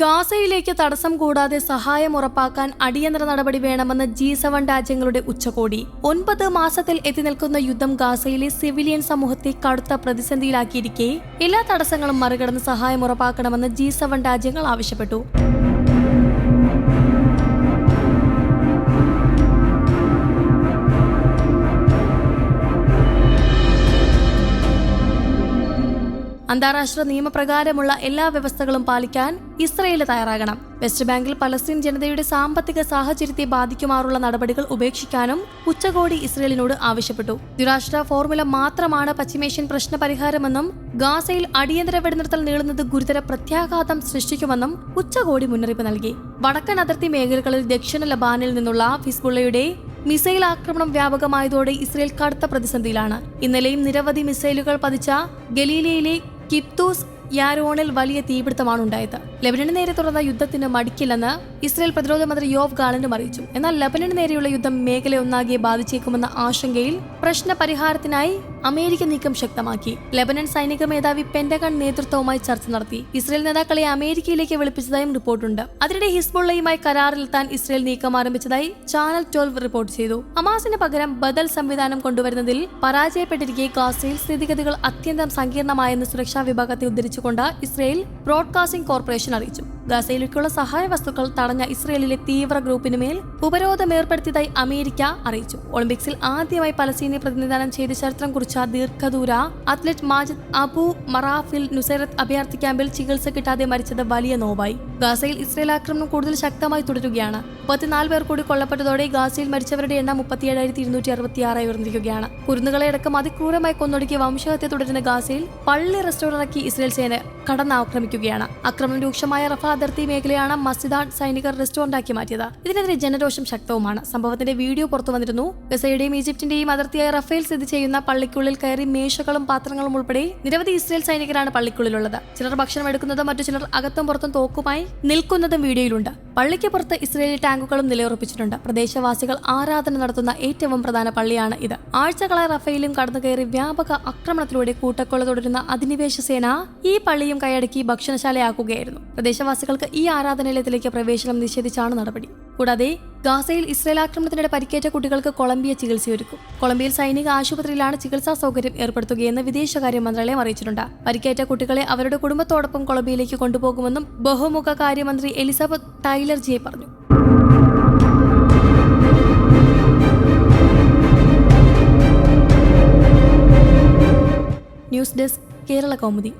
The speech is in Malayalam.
ഗാസയിലേക്ക് തടസ്സം കൂടാതെ സഹായം ഉറപ്പാക്കാൻ അടിയന്തര നടപടി വേണമെന്ന് ജി സെവൻ രാജ്യങ്ങളുടെ ഉച്ചകോടി. ഒൻപത് മാസത്തിൽ എത്തി നിൽക്കുന്ന യുദ്ധം ഗാസയിലെ സിവിലിയൻ സമൂഹത്തെ കടുത്ത പ്രതിസന്ധിയിലാക്കിയിരിക്കെ. എല്ലാ തടസ്സങ്ങളും മറികടന്ന് സഹായം ഉറപ്പാക്കണമെന്ന് ജി സെവൻ രാജ്യങ്ങൾ ആവശ്യപ്പെട്ടു. അന്താരാഷ്ട്ര നിയമപ്രകാരമുള്ള എല്ലാ വ്യവസ്ഥകളും പാലിക്കാൻ ഇസ്രയേൽ തയ്യാറാകണം. വെസ്റ്റ് ബാങ്കിൽ പലസ്തീൻ ജനതയുടെ സാമ്പത്തിക സാഹചര്യത്തെ ബാധിക്കുമാറുള്ള നടപടികൾ ഉപേക്ഷിക്കാനും ഉച്ചകോടി ഇസ്രയേലിനോട് ആവശ്യപ്പെട്ടു. ദ്വിരാഷ്ട്ര ഫോർമുല മാത്രമാണ് പശ്ചിമേഷ്യൻ പ്രശ്ന പരിഹാരമെന്നും ഗാസയിൽ അടിയന്തര വെടിനിർത്തൽ നീളുന്നത് ഗുരുതര പ്രത്യാഘാതം സൃഷ്ടിക്കുമെന്നും ഉച്ചകോടി മുന്നറിയിപ്പ് നൽകി. വടക്കൻ അതിർത്തി മേഖലകളിൽ ദക്ഷിണ ലബാനിൽ നിന്നുള്ള ഫിസ്ബുള്ളയുടെ മിസൈൽ ആക്രമണം വ്യാപകമായതോടെ ഇസ്രയേൽ കടുത്ത പ്രതിസന്ധിയിലാണ്. ഇന്നലെയും നിരവധി മിസൈലുകൾ പതിച്ച ഗലീലയിലെ കിപ്തൂസ് യാരോണിൽ വലിയ തീപിടുത്തമാണ് ഉണ്ടായത്. ലെബനന് നേരെ തുടർന്ന യുദ്ധത്തിന് മടിക്കില്ലെന്ന് ഇസ്രയേൽ പ്രതിരോധ മന്ത്രി യോവ് ഗാലനും അറിയിച്ചു. എന്നാൽ ലബനന് നേരെയുള്ള യുദ്ധം മേഖല ഒന്നാകെ ബാധിച്ചേക്കുമെന്ന ആശങ്കയിൽ പ്രശ്ന പരിഹാരത്തിനായി അമേരിക്ക നീക്കം ശക്തമാക്കി. ലെബനൻ സൈനിക മേധാവി പെന്റഗൺ നേതൃത്വവുമായി ചർച്ച നടത്തി. ഇസ്രയേൽ നേതാക്കളെ അമേരിക്കയിലേക്ക് വിളിപ്പിച്ചതായും റിപ്പോർട്ടുണ്ട്. അതിനിടെ ഹിസ്ബുള്ളയുമായി കരാറിലെത്താൻ ഇസ്രയേൽ നീക്കം ആരംഭിച്ചതായി ചാനൽ ട്വൽവ് റിപ്പോർട്ട് ചെയ്തു. ഹമാസിന് പകരം ബദൽ സംവിധാനം കൊണ്ടുവരുന്നതിൽ പരാജയപ്പെട്ടിരിക്കെ ഗാസയിൽ സ്ഥിതിഗതികൾ അത്യന്തം സങ്കീർണമായെന്ന് സുരക്ഷാ വിഭാഗത്തെ ഉദ്ധരിച്ചുകൊണ്ട് ഇസ്രയേൽ ബ്രോഡ്കാസ്റ്റിംഗ് കോർപ്പറേഷൻ അറിയിച്ചു. ഗാസയിലേക്കുള്ള സഹായ വസ്തുക്കൾ തടഞ്ഞ ഇസ്രയേലിലെ തീവ്ര ഗ്രൂപ്പിനുമേൽ ഉപരോധം ഏർപ്പെടുത്തിയതായി അമേരിക്ക അറിയിച്ചു. ഒളിമ്പിക്സിൽ ആദ്യമായി പലസ്തീനെ പ്രതിനിധാനം ചെയ്ത് ചരിത്രം കുറിച്ച ദീർഘദൂര അത്ലറ്റ് മാജിദ് അബു മറാഫിൽ നുസൈറത്ത് അഭയാർത്ഥി ക്യാമ്പിൽ ചികിത്സ കിട്ടാതെ മരിച്ചത് വലിയ നോവായി. ഗാസയിൽ ഇസ്രയേൽ ആക്രമണം കൂടുതൽ ശക്തമായി തുടരുകയാണ്. മുപ്പത്തിനാല് പേർ കൂടി കൊല്ലപ്പെട്ടതോടെ ഗാസയിൽ മരിച്ചവരുടെ എണ്ണം മുപ്പത്തിയേഴായിരത്തി ഇരുന്നൂറ്റി അറുപത്തിയാറായി ഉയർന്നിരിക്കുകയാണ്. കുരുന്നുകളെ അടക്കം അതിക്രൂരമായി കൊന്നൊടുക്കിയ വംശഹത്യ തുടരുന്ന ഗാസയിൽ പള്ളി റെസ്റ്റോറന്റാക്കി ഇസ്രയേൽ സേന കടന്നാക്രമിക്കുകയാണ്. അക്രമം രൂക്ഷമായ റഫ അതിർത്തി മേഖലയാണ് മസ്ജിദാൻ സൈനികർ റെസ്റ്റോറന്റാക്കി മാറ്റിയത്. ഇതിനെതിരെ ജനരോഷം ശക്തവുമാണ്. സംഭവത്തിന്റെ വീഡിയോ പുറത്തു വന്നിരുന്നു. ഗസയുടെയും ഈജിപ്തിന്റെയും അതിർത്തിയായ റഫേൽ സ്ഥിതി ചെയ്യുന്ന പള്ളിക്കുള്ളിൽ കയറി മേശകളും പാത്രങ്ങളും ഉൾപ്പെടെ നിരവധി ഇസ്രയേൽ സൈനികരാണ് പള്ളിക്കുള്ളിലുള്ളത്. ചിലർ ഭക്ഷണം എടുക്കുന്നതും മറ്റു ചിലർ അകത്തും പുറത്തും തോക്കുമായി നിൽക്കുന്നതും വീഡിയോയിലുണ്ട്. പള്ളിക്ക് പുറത്ത് ഇസ്രയേലി ടാങ്കുകളും നിലയുറപ്പിച്ചിട്ടുണ്ട്. പ്രദേശവാസികൾ ആരാധന നടത്തുന്ന ഏറ്റവും പ്രധാന പള്ളിയാണ് ഇത്. ആഴ്ചകളായി റഫേലും കടന്നുകയറി വ്യാപക ആക്രമണത്തിലൂടെ കൂട്ടക്കൊള്ള തുടരുന്ന അധിനിവേശ സേന ഈ പള്ളിയും കൈയടക്കി ഭക്ഷണശാലയാക്കുകയായിരുന്നു. പ്രദേശവാസികൾക്ക് ഈ ആരാധനാലയത്തിലേക്ക് പ്രവേശനം നിഷേധിച്ചാണ് നടപടി. കൂടാതെ ഗാസയിൽ ഇസ്രയേൽ ആക്രമണത്തിനിടെ പരിക്കേറ്റ കുട്ടികൾക്ക് കൊളംബിയ ചികിത്സയൊരുക്കും. കൊളംബിയയിൽ സൈനിക ആശുപത്രിയിലാണ് ചികിത്സാ സൗകര്യം ഏർപ്പെടുത്തുകയെന്ന് വിദേശകാര്യ മന്ത്രാലയം അറിയിച്ചിട്ടുണ്ട്. പരിക്കേറ്റ കുട്ടികളെ അവരുടെ കുടുംബത്തോടൊപ്പം കൊളംബിയയിലേക്ക് കൊണ്ടുപോകുമെന്നും ബഹുമുഖ കാര്യമന്ത്രി എലിസബത്ത് ടൈലർ ജിയെ പറഞ്ഞു. News desk Kerala Kaumudi.